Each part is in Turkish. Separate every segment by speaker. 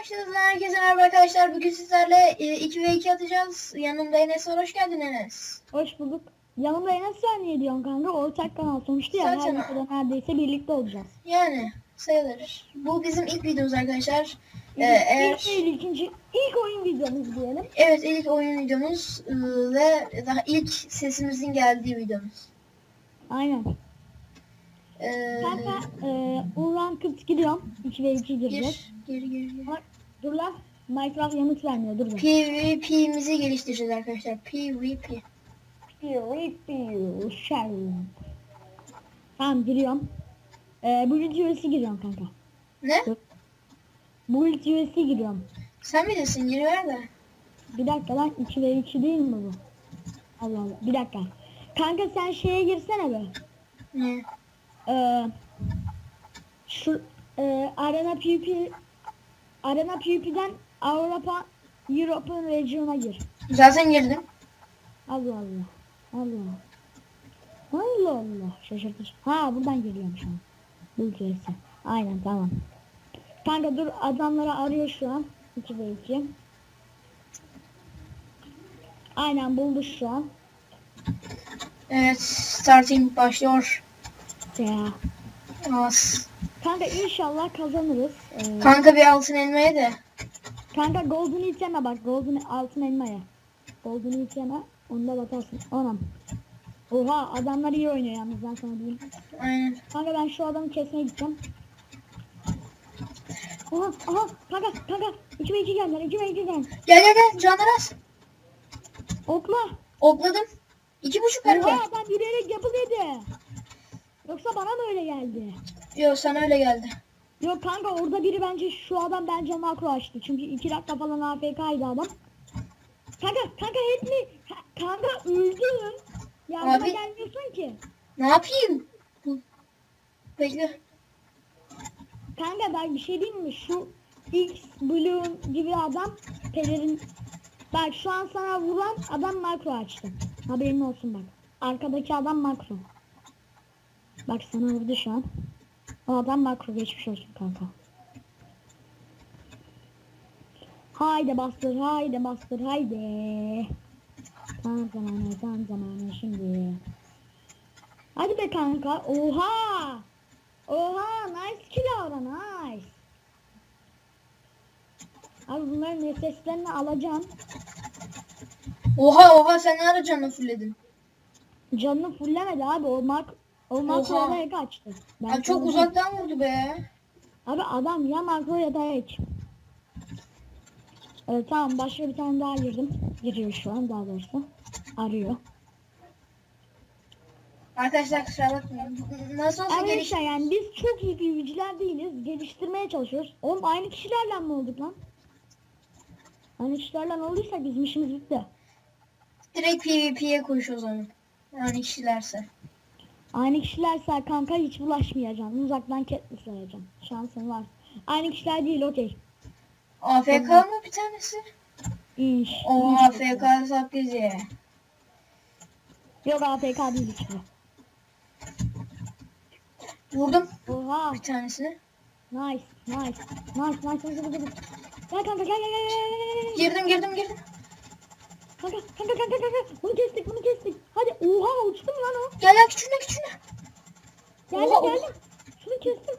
Speaker 1: başladınız. Herkese merhaba arkadaşlar. Bugün sizlerle e, 2 ve 2 atacağız. Yanımda Enes var. Hoş geldin Enes.
Speaker 2: Hoş bulduk. Yanımda Enes sen niye diyorsun kanka? Ortak kanal sonuçta ya. Her videoda neredeyse birlikte olacağız.
Speaker 1: Yani sayılır. Bu bizim ilk videomuz arkadaşlar. Ee,
Speaker 2: İlk,
Speaker 1: eğer
Speaker 2: ilk değil ikinci, ilk oyun videomuz diyelim.
Speaker 1: evet ilk oyun videomuz e, ve daha ilk sesimizin geldiği videomuz.
Speaker 2: Aynen.
Speaker 1: Ee,
Speaker 2: Kanka e, Uğran Kırt gidiyorum. 2 ve 2 gireceğiz.
Speaker 1: gir, gir, gir, gir.
Speaker 2: Dur lan. Minecraft yanıt vermiyor. Dur.
Speaker 1: PvP'mizi geliştireceğiz arkadaşlar. PvP.
Speaker 2: Tamam giriyorum. E, bu video üyesi giriyorum kanka.
Speaker 1: Ne?
Speaker 2: Bu video üyesi giriyorum.
Speaker 1: Sen bilirsin giriver de.
Speaker 2: Bir dakika lan 2 ve 2 değil mi bu? Allah Allah. Bir dakika. Kanka sen şeye girsene be.
Speaker 1: Ne?
Speaker 2: Ee, şu e, Arena PvP Arena PvP'den Avrupa European Region'a gir.
Speaker 1: Zaten girdim.
Speaker 2: Allah Allah. Allah. Allah Allah. Şaşırtıcı. Ha buradan geliyorum şu an. Bu ülkesi. Aynen tamam. Kanka dur adamları arıyor şu an. 2 ve 2. Aynen buldu şu an.
Speaker 1: Evet. Starting başlıyor.
Speaker 2: Ya.
Speaker 1: Az.
Speaker 2: Kanka inşallah kazanırız. Ee,
Speaker 1: Kanka bir altın elmaya de.
Speaker 2: Kanka golden iteme bak golden altın elmaya. Golden iteme onda bakarsın. Anam. Oha adamlar iyi oynuyor yalnız ben sana diyeyim.
Speaker 1: Aynen.
Speaker 2: Kanka ben şu adamı kesmeye gideceğim. Aha aha kanka kanka 2 ve 2 geldiler 2 ve 2 geldi.
Speaker 1: Gel gel gel canlar az.
Speaker 2: Okla.
Speaker 1: Okladım. İki buçuk.
Speaker 2: Oha adam yürüyerek yapı dedi. Yoksa bana mı öyle geldi?
Speaker 1: Yok sana öyle geldi.
Speaker 2: Yok kanka orada biri bence şu adam bence makro açtı. Çünkü 2 dakika falan AFK'ydı adam. Kanka kanka hep mi? Ka- Kanka öldün. Yardıma
Speaker 1: Abi.
Speaker 2: gelmiyorsun ki.
Speaker 1: Ne yapayım? Bekle.
Speaker 2: Kanka ben bir şey diyeyim mi? Şu X Bloom gibi adam pelerin Bak şu an sana vuran adam makro açtı. Haberin olsun bak. Arkadaki adam makro. Bak sana vurdu şu an. O adam makro geçmiş olsun kanka. Haydi bastır, haydi bastır, haydi. Tam zamanı, tam zamanı şimdi. Hadi be kanka. Oha! Oha nice kill ara nice. Abi bunların seslerini alacağım.
Speaker 1: Oha oha sen ne ara canını fulledin?
Speaker 2: Canını fullemedi abi o mak o makro
Speaker 1: Oha.
Speaker 2: ya da hack açtı. Ben
Speaker 1: Abi çok
Speaker 2: sana
Speaker 1: uzaktan vurdu be.
Speaker 2: Abi adam ya makro ya da hack. Evet, tamam başka bir tane daha girdim. Giriyor şu an daha doğrusu. Arıyor.
Speaker 1: Arkadaşlar kusura bakmayın. Nasıl olsa geliş...
Speaker 2: Arkadaşlar yani biz çok iyi PvP'ciler değiliz. Geliştirmeye çalışıyoruz. Oğlum aynı kişilerle mi olduk lan? Aynı kişilerle olduysak bizim işimiz bitti.
Speaker 1: Direkt PvP'ye koş o zaman. Yani kişilerse.
Speaker 2: Aynı kişilerse kanka hiç bulaşmayacaksın. Uzaktan Katniss arayacaksın. Şansın var. Aynı kişiler değil okey.
Speaker 1: AFK mı bir tanesi?
Speaker 2: İş.
Speaker 1: O
Speaker 2: iş.
Speaker 1: AFK saklıcı.
Speaker 2: Yok AFK değil hiçbir.
Speaker 1: Vurdum
Speaker 2: Oha.
Speaker 1: bir tanesini.
Speaker 2: Nice. Nice. Nice. Nice. Nice. nice, nice. Gel kanka gel gel gel gel gel, gel.
Speaker 1: Girdim girdim girdim.
Speaker 2: Kanka kanka kanka kanka. Bunu kestik bunu kestik. Hadi oha uçtum lan o.
Speaker 1: Gel gel küçülme küçülme.
Speaker 2: Geldim
Speaker 1: Oha,
Speaker 2: geldim. Şunu kestim.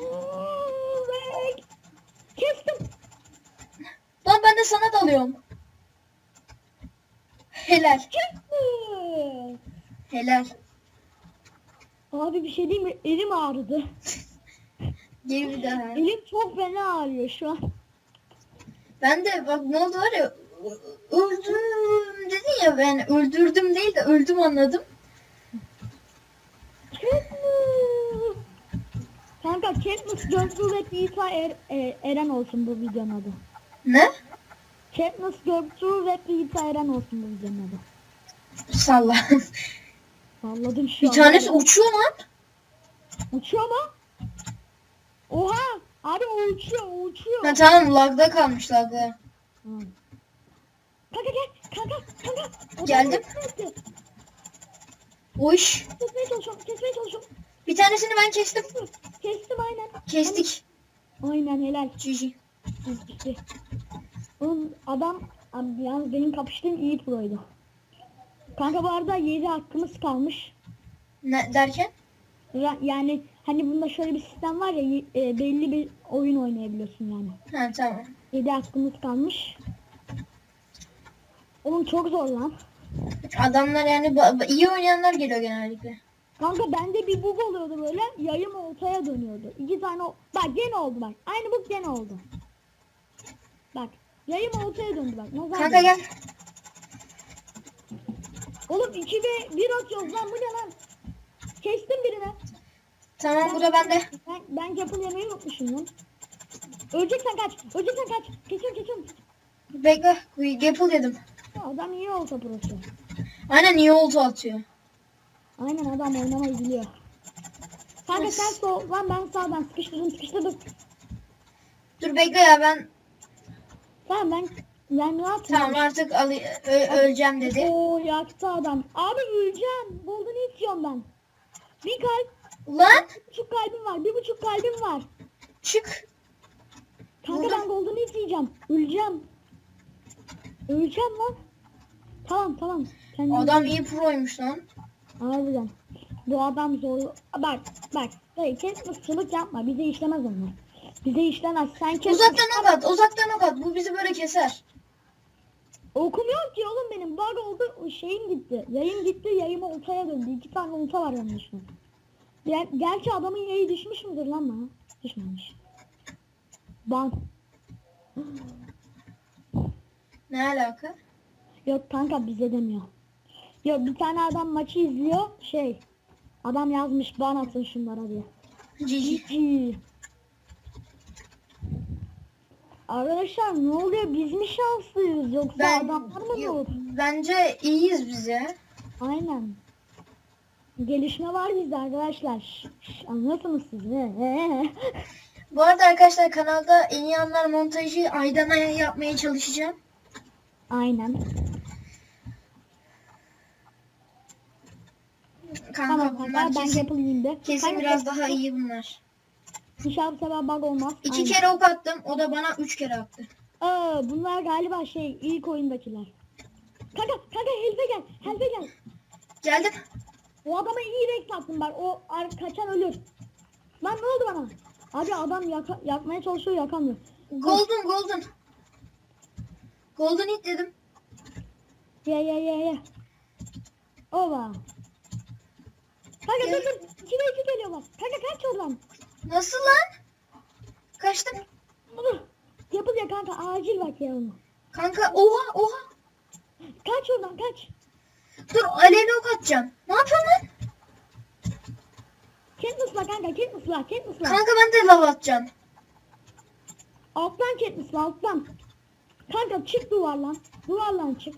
Speaker 2: Evet. Kestim.
Speaker 1: Lan ben de sana dalıyorum. Helal.
Speaker 2: Kestim.
Speaker 1: Helal.
Speaker 2: Abi bir şey diyeyim mi? Elim ağrıdı.
Speaker 1: Gel bir daha.
Speaker 2: Elim çok fena ağrıyor şu an.
Speaker 1: Ben de bak ne oldu var ya öldüm dedin ya ben öldürdüm değil de öldüm anladım.
Speaker 2: Kanka Katniss Göktuğ ve İsa er, e, Eren olsun bu videonun adı.
Speaker 1: Ne?
Speaker 2: Katniss Göktuğ ve İsa Eren olsun bu videonun adı.
Speaker 1: Salla.
Speaker 2: Salladım şu
Speaker 1: bir
Speaker 2: an.
Speaker 1: tanesi uçuyor lan.
Speaker 2: Uçuyor mu? Oha! Abi o uçuyor, o uçuyor.
Speaker 1: Ha tamam lagda kalmış lagda.
Speaker 2: Hı. Kanka gel, kanka, kanka. O
Speaker 1: Geldim. Uş.
Speaker 2: Kesmeye çalışıyorum, kesmeye çalışıyorum.
Speaker 1: Bir tanesini ben kestim.
Speaker 2: Kestim aynen.
Speaker 1: Kestik.
Speaker 2: Aynen helal. Çizgi. Oğlum adam abi yalnız benim kapıştığım iyi proydu. Kanka bu arada 7 hakkımız kalmış.
Speaker 1: Ne, derken?
Speaker 2: Yani hani bunda şöyle bir sistem var ya e, belli bir oyun oynayabiliyorsun yani.
Speaker 1: Ha tamam.
Speaker 2: 7 hakkımız kalmış. Oğlum çok zor lan.
Speaker 1: Adamlar yani iyi oynayanlar geliyor genellikle.
Speaker 2: Kanka bende bir bug oluyordu böyle. Yayım oltaya dönüyordu. İki tane bak gene oldu bak. Aynı bug gene oldu. Bak yayım oltaya döndü bak. Nazar
Speaker 1: Kanka gel.
Speaker 2: Oğlum 2 ve 1 atıyoruz lan bu ne lan? Kestim birini.
Speaker 1: Tamam bu da bende.
Speaker 2: Ben, ben yapıl yemeyi unutmuşum lan. Öleceksen kaç. Öleceksen kaç. Kesiyorum kesiyorum.
Speaker 1: Bekle. Gapple dedim.
Speaker 2: Adam iyi olsa prosu.
Speaker 1: Aynen iyi oldu atıyor.
Speaker 2: Aynen adam oynamayı biliyor. Kanka sen sol lan ben sağdan sıkıştırdım sıkıştırdım.
Speaker 1: Dur bekle ya ben
Speaker 2: Tamam ben ben ne yapayım?
Speaker 1: tamam artık alı- ö- öleceğim dedi.
Speaker 2: Oo yaktı adam. Abi öleceğim. Golden itiyorum ben. Bir kalp,
Speaker 1: Ulan
Speaker 2: bir buçuk kalbim var. Bir buçuk kalbim var.
Speaker 1: çık.
Speaker 2: Kanka
Speaker 1: Burada-
Speaker 2: ben golden it yiyeceğim. Öleceğim. Öleceğim lan. Tamam tamam. Kendine
Speaker 1: Adam iyi proymuş lan.
Speaker 2: Harbiden. Bu adam zor. Bak bak. Dayı kes mısırlık yapma. Bize işlemez onlar. Bize işlemez. Sen kes.
Speaker 1: Uzaktan ok at. Uzaktan ok at. Bu bizi böyle keser.
Speaker 2: Okumuyor ki oğlum benim. Bug oldu. Şeyim gitti. Yayın gitti. Yayım oltaya döndü. İki tane olta var yanlışlıkla. Ger gerçi adamın yayı düşmüş müdür lan bana? Düşmemiş. Ban.
Speaker 1: Ne alaka?
Speaker 2: Yok kanka bize demiyor. Yok bir tane adam maçı izliyor. Şey. Adam yazmış ban atın şunlara diye.
Speaker 1: Cici.
Speaker 2: Arkadaşlar ne oluyor? Biz mi şanslıyız yoksa
Speaker 1: Ben
Speaker 2: adamlar mı
Speaker 1: Yok, bence iyiyiz biz ya.
Speaker 2: Aynen. Gelişme var bizde arkadaşlar. Şş, anlıyorsunuz siz mi?
Speaker 1: Bu arada arkadaşlar kanalda en iyi anlar montajı aydan aya yapmaya çalışacağım.
Speaker 2: Aynen.
Speaker 1: Kanka
Speaker 2: Tamam
Speaker 1: bunlar
Speaker 2: kanka ben
Speaker 1: kesin,
Speaker 2: yapılayım de.
Speaker 1: kesin
Speaker 2: Kanka,
Speaker 1: biraz daha iyi bunlar.
Speaker 2: İnşallah bu sefer bug olmaz.
Speaker 1: İki
Speaker 2: Aynen.
Speaker 1: kere ok attım. O da bana üç kere attı.
Speaker 2: Aa, bunlar galiba şey ilk oyundakiler. Kanka kanka helfe gel. Helfe gel.
Speaker 1: Geldim.
Speaker 2: O adama iyi renk attım bak. O kaçan ölür. Lan ne oldu bana? Abi adam yaka- yakmaya çalışıyor yakamıyor.
Speaker 1: Golden golden. Golden hit dedim.
Speaker 2: Ye ye ye ye. Ova. Kanka dur dur. İki ve iki geliyorlar. Kanka kaç oradan.
Speaker 1: Nasıl lan? Kaçtım.
Speaker 2: Bunu. Yapıl ya kanka acil bak ya onu.
Speaker 1: Kanka oha oha.
Speaker 2: Kaç oradan kaç.
Speaker 1: Dur alevli ok atacağım. Ne yapıyorsun lan?
Speaker 2: Katniss'la kanka Katniss'la Katniss'la.
Speaker 1: Kanka ben de lava atacağım.
Speaker 2: Alttan Katniss'la alttan. Kanka çık duvarlan. Duvarlan çık.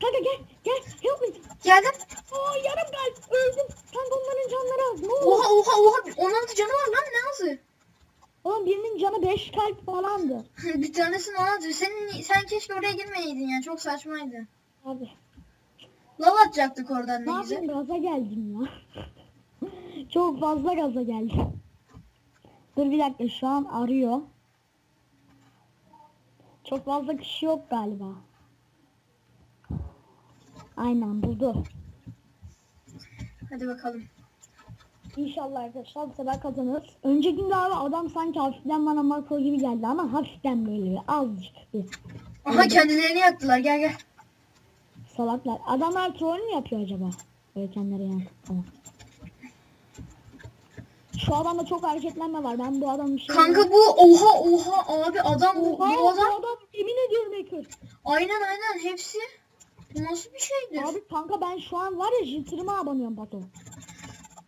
Speaker 2: Kanka gel gel help me.
Speaker 1: Geldim.
Speaker 2: Aa yarım kalp öldüm. Kanka onların canları az. Ne oldu?
Speaker 1: Oha oha oha. 16 canı var lan ne azı.
Speaker 2: Oğlum birinin canı 5 kalp falandı.
Speaker 1: bir tanesini 16. Senin, sen keşke oraya girmeyeydin ya. Çok saçmaydı.
Speaker 2: Abi.
Speaker 1: Lava atacaktık oradan
Speaker 2: Ne
Speaker 1: ne güzel.
Speaker 2: gaza geldim ya. Çok fazla gaza geldim. Dur bir dakika şu an arıyor. Çok fazla kişi yok galiba. Aynen buldu.
Speaker 1: Hadi bakalım.
Speaker 2: İnşallah arkadaşlar bu sefer kazanırız. Önceki günde abi adam sanki hafiften bana makro gibi geldi ama hafiften böyle azıcık bir
Speaker 1: Aha kendilerini yaktılar. Gel gel.
Speaker 2: salaklar. Adamlar troll mü yapıyor acaba? Böyle kendileri yani. Tamam. Şu adamda çok hareketlenme var. Ben bu adamın şey...
Speaker 1: Kanka bu oha oha abi adam bu,
Speaker 2: Oha,
Speaker 1: bu adam.
Speaker 2: adam yemin ediyorum hacker.
Speaker 1: Aynen aynen hepsi. Bu nasıl bir şeydir?
Speaker 2: Abi kanka ben şu an var ya jitrime abanıyorum Batu.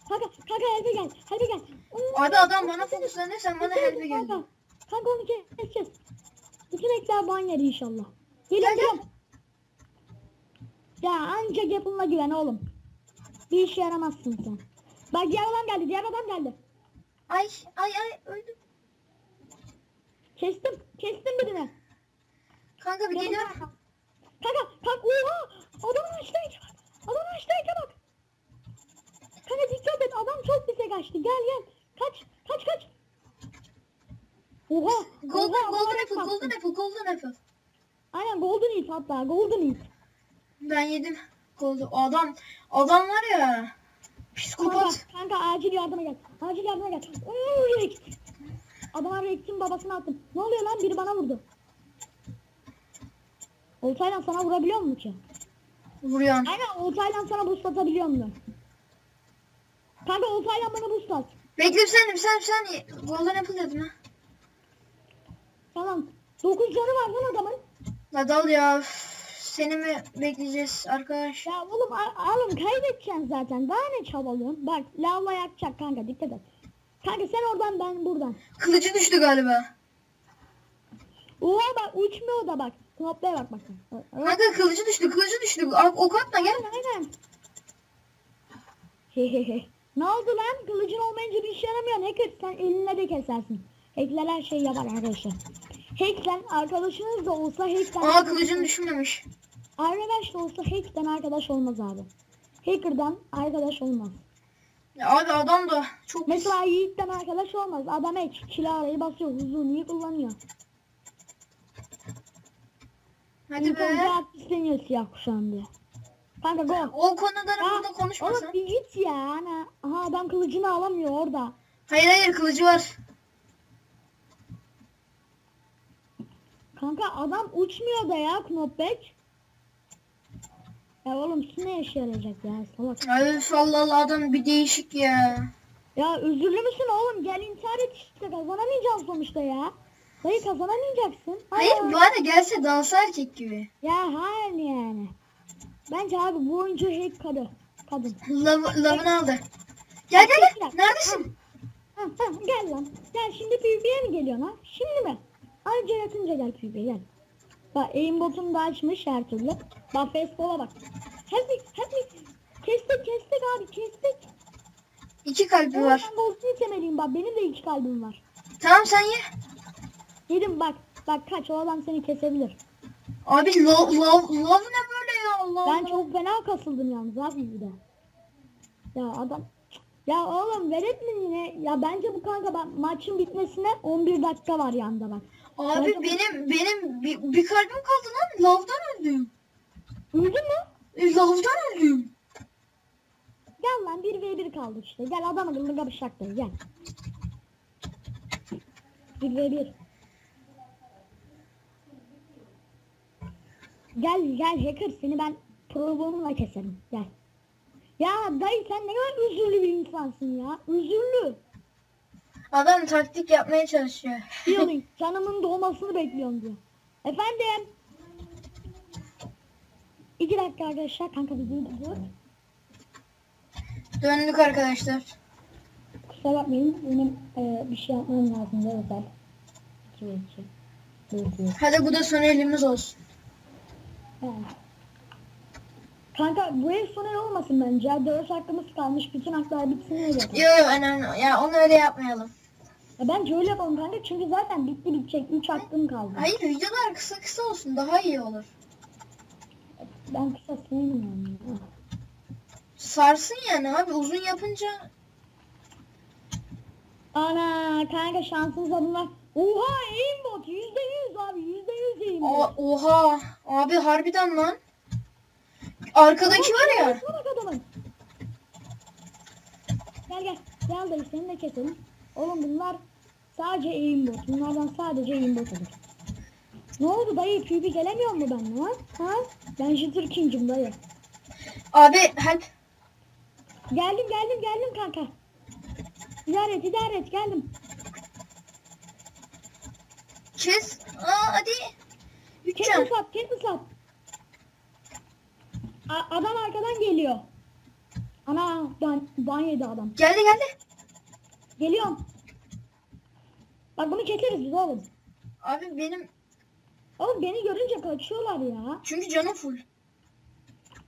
Speaker 2: Kanka kanka helpe gel. Helpe gel. Oo,
Speaker 1: Abi adam bana fokuslanıyor sen bana helpe geldin.
Speaker 2: Kanka, kanka onu keseceğiz. Bütün ekler ban yeri inşallah.
Speaker 1: Gel,
Speaker 2: Gelin
Speaker 1: gel.
Speaker 2: gel. Ya ancak yapımla güven oğlum. Bir işe yaramazsın sen. Bak diğer adam geldi diğer adam geldi.
Speaker 1: Ay ay ay öldüm.
Speaker 2: Kestim kestim birini.
Speaker 1: Kanka bir geliyor.
Speaker 2: kanka. Kanka oha adamın bak. Adamın açtığına bak. Kanka dikkat et adam çok bize kaçtı gel gel. Kaç kaç kaç. Oha.
Speaker 1: Golden,
Speaker 2: oha,
Speaker 1: golden apple, golden apple, golden apple.
Speaker 2: Aynen golden eat hatta golden eat.
Speaker 1: Ben yedim. Golden. Adam, adam var ya.
Speaker 2: Kanka,
Speaker 1: Psikopat.
Speaker 2: kanka acil yardıma gel. Acil yardıma gel. Oo, Rex. Adama Rex'in babasını attım. Ne oluyor lan? Biri bana vurdu. Oltayla sana vurabiliyor mu ki?
Speaker 1: Vuruyorsun.
Speaker 2: Aynen oltayla sana boost atabiliyor mu? Kanka oltayla bana boost at.
Speaker 1: Bekle bir saniye, bir saniye, bir saniye. Golden apple dedim ha.
Speaker 2: Tamam. 9 canı var lan adamın.
Speaker 1: La dal ya. Seni mi bekleyeceğiz arkadaş?
Speaker 2: Ya oğlum oğlum kaybedeceksin zaten. Daha ne çabalıyorsun? Bak lavla yakacak kanka dikkat et. Kanka sen oradan ben buradan.
Speaker 1: Kılıcı düştü galiba.
Speaker 2: Oha bak uçmuyor da bak. Knoplaya bak bak.
Speaker 1: Kanka kılıcı düştü, kılıcı düştü. Ok atma gel.
Speaker 2: Aynen. Hehehe. ne oldu lan? Kılıcın olmayınca bir işe yaramıyor. Hacker sen elinle de kesersin. Hackler her şeyi yapar arkadaşlar. Hackler arkadaşınız da olsa hackten
Speaker 1: Aa kılıcını düşünmemiş.
Speaker 2: arkadaş da olsa hackten arkadaş olmaz abi. Hacker'dan arkadaş olmaz.
Speaker 1: Ya abi adam da çok.
Speaker 2: Mesela Yiğit'ten arkadaş olmaz. Adam hack. Kilarayı basıyor. Huzurluyu kullanıyor.
Speaker 1: Hadi
Speaker 2: İlk önce
Speaker 1: be.
Speaker 2: artistleniyor siyah kuşağın diye. Kanka go.
Speaker 1: O konuları
Speaker 2: Ya,
Speaker 1: burada konuşmasan.
Speaker 2: Oğlum bir git ya. Ana. Aha adam kılıcını alamıyor orada.
Speaker 1: Hayır hayır kılıcı var.
Speaker 2: Kanka adam uçmuyor da ya Knoppek. Ya oğlum su ne işe yarayacak ya salak.
Speaker 1: Üf, Allah adam bir değişik ya.
Speaker 2: Ya özürlü müsün oğlum gel intihar et işte kazanamayacaksın sonuçta ya. Dayı kazanamayacaksın.
Speaker 1: Hayır
Speaker 2: Aa.
Speaker 1: bari gelse dansa erkek gibi.
Speaker 2: Ya hayır yani. Bence abi bu oyuncu kadı. Kadın.
Speaker 1: Lav, lavını aldı. Gel gel gel. Neredesin?
Speaker 2: Ha, ha, gel lan. Gel şimdi PvP'ye mi geliyorsun ha? Şimdi mi? Anca yakınca gel PvP'ye gel. Bak aimbot'um da açmış her türlü. Bak Facebook'a bak. Help me, help me. Kestik kestik abi kestik.
Speaker 1: İki kalbi var.
Speaker 2: ben golden itemeliyim bak benim de iki kalbim var.
Speaker 1: Tamam sen ye.
Speaker 2: Yedim bak bak kaç o adam seni kesebilir.
Speaker 1: Abi lav, lav, lav ne böyle ya Allah
Speaker 2: Ben çok fena kasıldım yalnız abi bir de. Ya adam ya oğlum velet mi yine? Ya bence bu kanka bak maçın bitmesine 11 dakika var yanında bak.
Speaker 1: Abi
Speaker 2: Kanka-
Speaker 1: benim benim bir, bir kalbim kaldı lan. Lavdan öldüm.
Speaker 2: Öldün mü?
Speaker 1: E, lavdan öldüm.
Speaker 2: Gel lan 1v1 kaldı işte. Gel adam akıllı kapışacak da gel. 1v1. Gel gel hacker seni ben prologumla keserim. Gel. Ya dayı sen ne kadar üzürlü bir insansın ya. Üzürlü.
Speaker 1: Adam taktik yapmaya çalışıyor.
Speaker 2: Diyorsun canımın doğmasını bekliyorum diyor. Efendim. İki dakika arkadaşlar kanka videoyu dur.
Speaker 1: Döndük arkadaşlar.
Speaker 2: Kusura bakmayın benim e, bir şey yapmam lazım da özel. İki iki.
Speaker 1: Hadi bu da son elimiz olsun.
Speaker 2: Kanka bu ev son el olmasın bence. ya. Dört hakkımız kalmış. Bütün haklar bitsin öyle. yapalım.
Speaker 1: Yo yo önemli. Ya onu öyle yapmayalım.
Speaker 2: Ya bence öyle yapalım kanka. Çünkü zaten bitti bitecek. Üç hakkım kaldı.
Speaker 1: Hayır videolar kısa kısa olsun daha iyi olur.
Speaker 2: Ben kısa sevmiyorum. ya.
Speaker 1: Sarsın yani abi uzun yapınca
Speaker 2: Ana kanka şansınıza bunlar. Oha aimbot yüzde yüz abi yüzde yüz aimbot.
Speaker 1: Aa, oha abi harbiden lan. Arkadaki var ya.
Speaker 2: Şuna bak adamın. Gel gel. Gel dayı seni de keselim. Oğlum bunlar sadece aimbot. Bunlardan sadece aimbot olur. Ne oldu dayı? PvP gelemiyor mu ben lan? Ha? Ben Jitter King'im dayı.
Speaker 1: Abi help.
Speaker 2: Geldim geldim geldim kanka. İdare et idare et geldim.
Speaker 1: Kes. Aa hadi. Üç can.
Speaker 2: Kendi sat kendi sat. A- adam arkadan geliyor. Ana ban, ban yedi adam.
Speaker 1: Geldi geldi.
Speaker 2: Geliyorum. Bak bunu keseriz biz oğlum.
Speaker 1: Abi benim
Speaker 2: Oğlum beni görünce kaçıyorlar ya.
Speaker 1: çünkü canım full.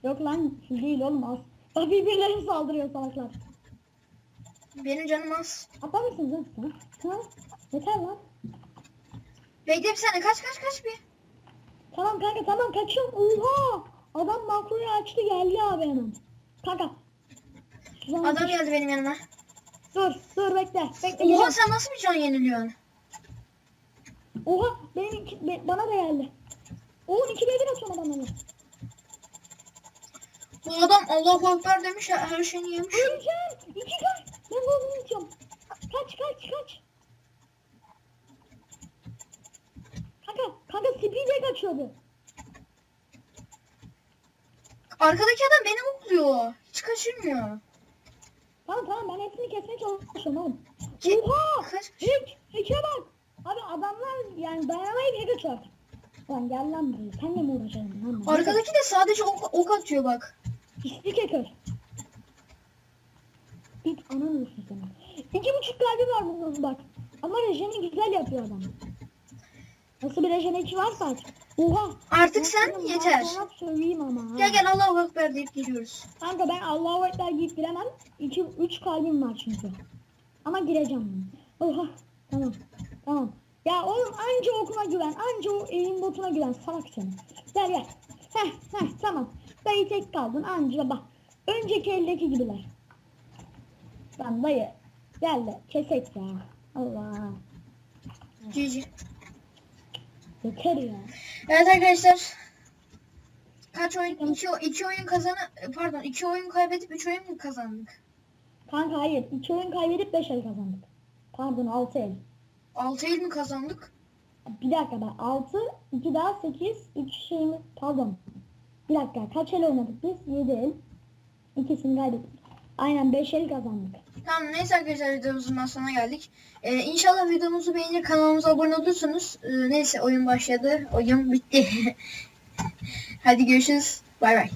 Speaker 2: Yok lan siz değil oğlum az. Bak birbirlerine saldırıyor salaklar.
Speaker 1: Benim canım az.
Speaker 2: Aptal mısınız lan siz, ha? Yeter lan.
Speaker 1: Bekle bir saniye kaç kaç kaç bir.
Speaker 2: Tamam kanka tamam kaçıyorum. Oha! Adam makroyu açtı geldi abi hemen. Kanka.
Speaker 1: Adam geldi benim yanıma.
Speaker 2: Dur dur bekle. Bekle
Speaker 1: Oha sen nasıl bir can yeniliyorsun?
Speaker 2: Oha benim iki, be- bana da geldi. Oğlum iki bebek atıyorum adamlarla.
Speaker 1: Bu adam Allahu Ekber demiş ya her şeyini yemiş.
Speaker 2: Öleceğim. İki kaç. Ben golünü itiyorum. Kaç kaç kaç. Kanka kanka speed'e kaçıyordu.
Speaker 1: Arkadaki adam beni mutluyor. Hiç kaçırmıyor.
Speaker 2: Tamam tamam ben hepsini kesmeye çalışıyorum oğlum. Oha! Hack! Hack'e bak! Abi adamlar yani dayanamayıp hack atıyor. Lan gel lan buraya. Senle mi uğraşalım lan? ben?
Speaker 1: Arkadaki de sadece ok, ok atıyor bak.
Speaker 2: Pislik hacker. Git anan olsun sana. İki buçuk kalbi var bunun bak. Ama rejeni güzel yapıyor adam. Nasıl bir rejen eki varsa aç. Oha!
Speaker 1: Artık sen
Speaker 2: Oğlum,
Speaker 1: yeter.
Speaker 2: söyleyeyim ama. ha.
Speaker 1: Gel gel Allahu Ekber deyip geliyoruz.
Speaker 2: Kanka ben Allahu Ekber giyip giremem. 2 3 kalbim var çünkü. Ama gireceğim. Oha. Tamam. Tamam. Ya oğlum anca okuna güven. Anca o elin botuna güven. Salak seni. Gel gel. Heh heh tamam. Dayı tek kaldın anca bak. Önceki eldeki gibiler. Lan dayı. Gel de kesek ya. Allah.
Speaker 1: GG.
Speaker 2: Yeter ya.
Speaker 1: Evet arkadaşlar. Kaç oyun? İki, iki oyun kazanı pardon iki oyun kaybedip üç oyun mu kazandık?
Speaker 2: Kanka hayır. 2 oyun kaybedip 5 el kazandık. Pardon 6 el.
Speaker 1: Altı el mi kazandık?
Speaker 2: Bir dakika ben 6, 2 daha 8, 3 şeyimiz pardon. Bir dakika kaç el oynadık biz? 7 el. İkisini kaybettik. Aynen 5 el kazandık.
Speaker 1: Tamam neyse arkadaşlar videomuzun sonuna geldik. Ee, inşallah videomuzu beğenir kanalımıza abone olursunuz. Ee, neyse oyun başladı. Oyun bitti. Hadi görüşürüz. Bay bay.